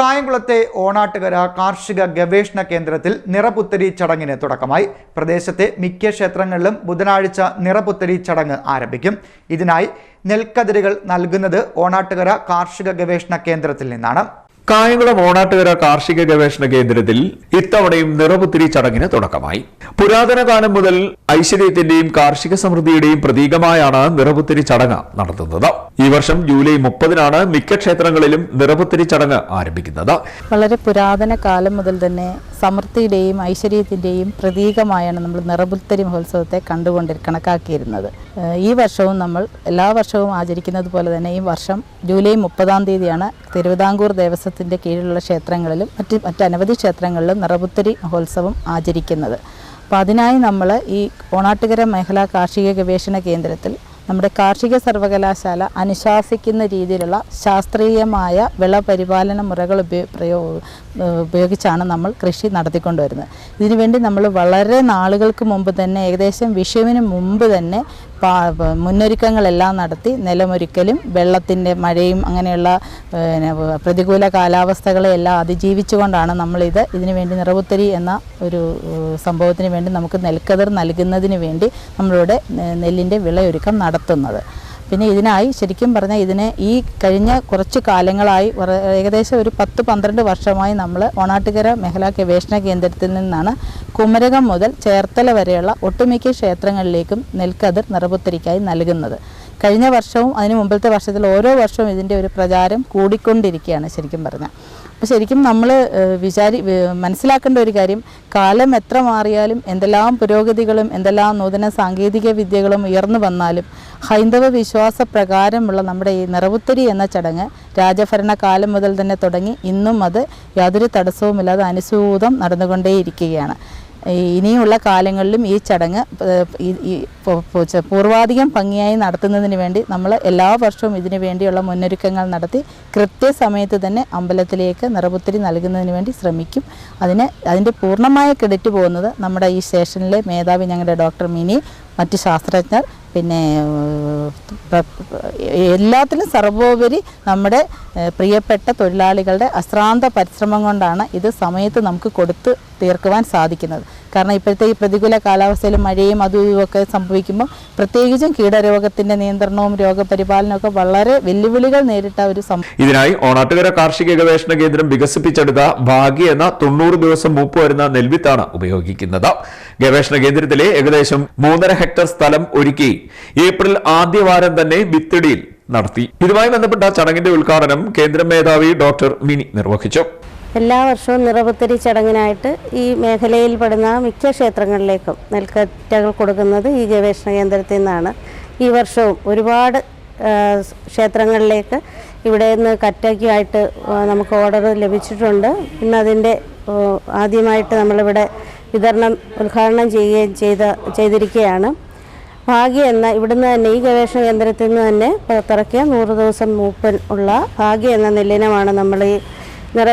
കായംകുളത്തെ ഓണാട്ടുകര കാർഷിക ഗവേഷണ കേന്ദ്രത്തിൽ നിറപുത്തരി ചടങ്ങിന് തുടക്കമായി. പ്രദേശത്തെ മിക്ക ക്ഷേത്രങ്ങളിലും ബുധനാഴ്ച നിറപുത്തരി ചടങ്ങ് ആരംഭിക്കും. ഇതിനായി നെൽക്കതിരുകൾ നൽകുന്നത് ഓണാട്ടുകര കാർഷിക ഗവേഷണ കേന്ദ്രത്തിൽ നിന്നാണ്. കായംകുളം ഓണാട്ടുകര കാർഷിക ഗവേഷണ കേന്ദ്രത്തിൽ ഇത്തവണയും നിറപുത്തിരി ചടങ്ങിന് തുടക്കമായി. പുരാതന കാലം മുതൽ ഐശ്വര്യത്തിന്റെയും കാർഷിക സമൃദ്ധിയുടെയും പ്രതീകമായാണ് നിറപുത്തിരി ചടങ്ങ് നടത്തുന്നത്. ഈ വർഷം ജൂലൈ മുപ്പതിനാണ് മിക്ക ക്ഷേത്രങ്ങളിലും നിറപുത്തിരി ചടങ്ങ് ആരംഭിക്കുന്നത്. വളരെ പുരാതന കാലം മുതൽ തന്നെ സമൃദ്ധിയുടെയും ഐശ്വര്യത്തിന്റെയും പ്രതീകമായാണ് നമ്മൾ നിറപുത്തരി മഹോത്സവത്തെ കണ്ടുകൊണ്ട് കണക്കാക്കിയിരുന്നത്. ഈ വർഷവും നമ്മൾ എല്ലാ വർഷവും ആചരിക്കുന്നത് പോലെ തന്നെ ഈ വർഷം ജൂലൈ മുപ്പതാം തീയതിയാണ് തിരുവിതാംകൂർ ദേവസ്വത്തിന്റെ കീഴിലുള്ള ക്ഷേത്രങ്ങളിലും മറ്റ് മറ്റനവധി ക്ഷേത്രങ്ങളിലും നിറപുത്തരി മഹോത്സവം ആചരിക്കുന്നത്. അപ്പോൾ അതിനായി നമ്മൾ ഈ ഓണാട്ടുകര മേഖലാ കാർഷിക ഗവേഷണ കേന്ദ്രത്തിൽ നമ്മുടെ കാർഷിക സർവകലാശാല അനുശാസിക്കുന്ന രീതിയിലുള്ള ശാസ്ത്രീയമായ വിളപരിപാലന മുറകൾ ഉപയോ പ്രയോ ഉപയോഗിച്ചാണ് നമ്മൾ കൃഷി നടത്തിക്കൊണ്ടുവരുന്നത്. ഇതിനുവേണ്ടി നമ്മൾ വളരെ നാളുകൾക്ക് മുമ്പ് തന്നെ ഏകദേശം വിഷുവിന് മുമ്പ് തന്നെ മുന്നൊരുക്കങ്ങളെല്ലാം നടത്തി നിലമൊരുക്കലും വെള്ളത്തിന്റെ മഴയും അങ്ങനെയുള്ള പിന്നെ, പ്രതികൂല കാലാവസ്ഥകളെ എല്ലാം അതിജീവിച്ചുകൊണ്ടാണ് നമ്മളിത് ഇതിനു വേണ്ടി നിറവുത്തരി എന്ന ഒരു സംഭവത്തിന് വേണ്ടി നമുക്ക് നെൽക്കതിർ നൽകുന്നതിന് വേണ്ടി നമ്മളിവിടെ നെല്ലിന്റെ വിളയൊരുക്കം നടത്തുന്നത്. പിന്നെ ഇതിനായി ശരിക്കും പറഞ്ഞാൽ ഇതിനെ ഈ കഴിഞ്ഞ കുറച്ച് കാലങ്ങളായി ഏകദേശം ഒരു പത്ത് പന്ത്രണ്ട് വർഷമായി നമ്മൾ ഓണാട്ടുകര മേഖലാ ഗവേഷണ കേന്ദ്രത്തിൽ നിന്നാണ് കുമരകം മുതൽ ചേർത്തല വരെയുള്ള ഒട്ടുമിക്ക ക്ഷേത്രങ്ങളിലേക്കും നെൽക്കതിർ നിറപുത്തരിക്കായി നൽകുന്നത്. കഴിഞ്ഞ വർഷവും അതിന് മുമ്പത്തെ വർഷത്തിൽ ഓരോ വർഷവും ഇതിന്റെ ഒരു പ്രചാരം കൂടിക്കൊണ്ടിരിക്കുകയാണ് ശരിക്കും പറഞ്ഞാൽ അപ്പോൾ ശരിക്കും നമ്മൾ വിചാരി മനസ്സിലാക്കേണ്ട ഒരു കാര്യം കാലം എത്ര മാറിയാലും എന്തെല്ലാം പുരോഗതികളും എന്തെല്ലാം നൂതന സാങ്കേതിക വിദ്യകളും ഉയർന്നു വന്നാലും ഹൈന്ദവ വിശ്വാസ പ്രകാരമുള്ള നമ്മുടെ ഈ നിറവുത്തരി എന്ന ചടങ്ങ് രാജഭരണ കാലം മുതൽ തന്നെ തുടങ്ങി. ഇന്നും അത് യാതൊരു തടസ്സവുമില്ലാതെ അനുസൂതം നടന്നുകൊണ്ടേയിരിക്കുകയാണ്. ഇനിയുള്ള കാലങ്ങളിലും ഈ ചടങ്ങ് പൂർവാധികം ഭംഗിയായി നടത്തുന്നതിന് വേണ്ടി നമ്മൾ എല്ലാ വർഷവും ഇതിനു വേണ്ടിയുള്ള മുന്നൊരുക്കങ്ങൾ നടത്തി കൃത്യസമയത്ത് തന്നെ അമ്പലത്തിലേക്ക് നിറപുത്തിരി നൽകുന്നതിന് വേണ്ടി ശ്രമിക്കും. അതിന് അതിന്റെ പൂർണമായ ക്രെഡിറ്റ് പോകുന്നത് നമ്മുടെ ഈ സ്റ്റേഷനിലെ മേധാവി ഞങ്ങളുടെ ഡോക്ടർ മിനി മറ്റ് ശാസ്ത്രജ്ഞർ പിന്നെ എല്ലാത്തിനും സർവോപരി നമ്മുടെ പ്രിയപ്പെട്ട തൊഴിലാളികളുടെ അശ്രാന്ത പരിശ്രമം കൊണ്ടാണ് ഇത് സമയത്ത് നമുക്ക് കൊടുത്ത് തീർക്കുവാൻ സാധിക്കുന്നത്. കാരണം ഇപ്പോഴത്തെ ഈ പ്രതികൂല കാലാവസ്ഥയിൽ മഴയും അതും ഇതുമൊക്കെ സംഭവിക്കുമ്പോൾ പ്രത്യേകിച്ചും കീടരോഗത്തിന്റെ നിയന്ത്രണവും രോഗപരിപാലനവും ഒക്കെ വളരെ വെല്ലുവിളികൾ നേരിട്ട ഒരു സംഭവം ഇതിനായി ഓണാട്ടുകര കാർഷിക ഗവേഷണ കേന്ദ്രം വികസിപ്പിച്ചെടുത്ത ഭാഗ്യ എന്ന തൊണ്ണൂറ് ദിവസം മൂപ്പ് വരുന്ന നെൽവിത്താണ് ഉപയോഗിക്കുന്നത്. ഗവേഷണ കേന്ദ്രത്തിലെ ഏകദേശം മൂന്നര ഹെക്ടർ സ്ഥലം ഒരുക്കി ഏപ്രിൽ ആദ്യവാരം തന്നെ വിത്തിടിയിൽ നടത്തി. ഇതുമായി ബന്ധപ്പെട്ട ചടങ്ങിന്റെ ഉദ്ഘാടനം കേന്ദ്ര മേധാവി ഡോക്ടർ മിനി നിർവഹിച്ചു. എല്ലാ വർഷവും നിറപുത്തരി ചടങ്ങിനായിട്ട് ഈ മേഖലയിൽ പെടുന്ന മിക്ക ക്ഷേത്രങ്ങളിലേക്കും നെൽക്കറ്റകൾ കൊടുക്കുന്നത് ഈ ഗവേഷണ കേന്ദ്രത്തിൽ നിന്നാണ്. ഈ വർഷവും ഒരുപാട് ക്ഷേത്രങ്ങളിലേക്ക് ഇവിടെ നിന്ന് കറ്റയ്ക്കായിട്ട് നമുക്ക് ഓർഡർ ലഭിച്ചിട്ടുണ്ട്. ഇന്ന് അതിന്റെ ആദ്യമായിട്ട് നമ്മളിവിടെ വിതരണം ഉദ്ഘാടനം ചെയ്യുകയും ചെയ്ത ചെയ്തിരിക്കുകയാണ്. ഭാഗ്യ എന്ന ഇവിടുന്ന് തന്നെ ഈ ഗവേഷണ കേന്ദ്രത്തിൽ നിന്ന് തന്നെ പുറത്തിറക്കിയ നൂറ് ദിവസം മൂപ്പൻ ഉള്ള ഭാഗ്യ എന്ന നെല്ലിനമാണ് നമ്മൾ ഈ നിറ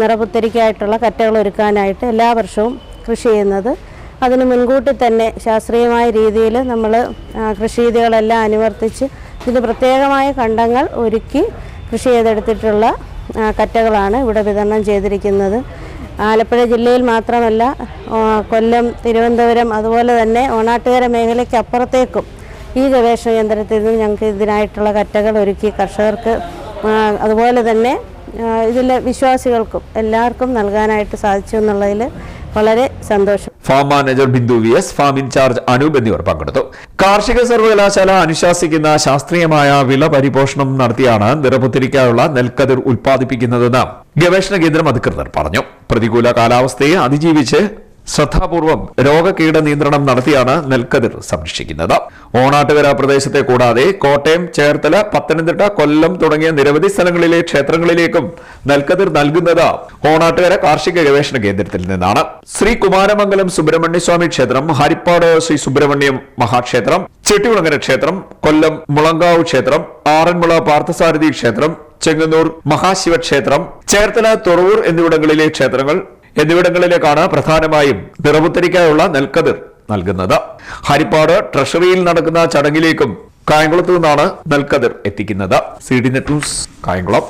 നിറപുത്തരിക്കായിട്ടുള്ള കറ്റകൾ ഒരുക്കാനായിട്ട് എല്ലാ വർഷവും കൃഷി ചെയ്യുന്നത്. അതിന് മുൻകൂട്ടി തന്നെ ശാസ്ത്രീയമായ രീതിയിൽ നമ്മൾ കൃഷിരീതികളെല്ലാം അനുവർത്തിച്ച് ഇതിന് പ്രത്യേകമായ കണ്ടങ്ങൾ ഒരുക്കി കൃഷി ചെയ്തെടുത്തിട്ടുള്ള കറ്റകളാണ് ഇവിടെ വിതരണം ചെയ്തിരിക്കുന്നത്. ആലപ്പുഴ ജില്ലയിൽ മാത്രമല്ല കൊല്ലം തിരുവനന്തപുരം അതുപോലെ തന്നെ ഓണാട്ടുകര മേഖലയ്ക്ക് അപ്പുറത്തേക്കും ഈ ഗവേഷണ കേന്ദ്രത്തിൽ നിന്ന് ഞങ്ങൾക്ക് ഇതിനായിട്ടുള്ള കറ്റകൾ ഒരുക്കി കർഷകർക്ക് അതുപോലെ തന്നെ ആ, ഇതിലെ വിശ്വാസികൾക്കും എല്ലാവർക്കും നൽകാനായിട്ട് സാധിച്ചു എന്നുള്ളതിൽ വളരെ സന്തോഷം. Farm manager Bindu V S farm incharge Anoop എന്നിവർ പങ്കെടുത്തു. കാർഷിക സർവകലാശാല അനുശാസിക്കുന്ന ശാസ്ത്രീയമായ വിള പരിപോഷണം നടത്തിയാണ് നിറപുത്തിരിക്കാനുള്ള നെൽക്കതിർ ഉൽപ്പാദിപ്പിക്കുന്നതെന്ന് ഗവേഷണ കേന്ദ്രം അധികൃതർ പറഞ്ഞു. പ്രതികൂല കാലാവസ്ഥയെ അതിജീവിച്ച് ശ്രദ്ധാപൂർവം രോഗകീട നിയന്ത്രണം നടത്തിയാണ് നെൽക്കതിർ സംരക്ഷിക്കുന്നത്. ഓണാട്ടുകര പ്രദേശത്തെ കൂടാതെ കോട്ടയം ചേർത്തല പത്തനംതിട്ട കൊല്ലം തുടങ്ങിയ നിരവധി സ്ഥലങ്ങളിലെ ക്ഷേത്രങ്ങളിലേക്കും നെൽക്കതിർ നൽകുന്നത് ഓണാട്ടുകര കാർഷിക ഗവേഷണ കേന്ദ്രത്തിൽ നിന്നാണ്. ശ്രീ കുമാരമംഗലം സുബ്രഹ്മണ്യസ്വാമി ക്ഷേത്രം ഹരിപ്പാട് ശ്രീ സുബ്രഹ്മണ്യം മഹാക്ഷേത്രം ചെട്ടികുളങ്ങര ക്ഷേത്രം കൊല്ലം മുളങ്കാവ് ക്ഷേത്രം ആറന്മുള പാർത്ഥസാരഥി ക്ഷേത്രം ചെങ്ങന്നൂർ മഹാശിവക്ഷേത്രം ചേർത്തല തുറവൂർ എന്നിവിടങ്ങളിലെ ക്ഷേത്രങ്ങൾ എന്നിവിടങ്ങളിലേക്കാണ് പ്രധാനമായും നിറവുത്തരിക്കാനുള്ള നെൽക്കതിർ നൽകുന്നത്. ഹരിപ്പാട് ട്രഷറിയിൽ നടക്കുന്ന ചടങ്ങിലേക്കും കായംകുളത്തു നിന്നാണ് നെൽക്കതിർ എത്തിക്കുന്നത്. C D net news Kayamkulam.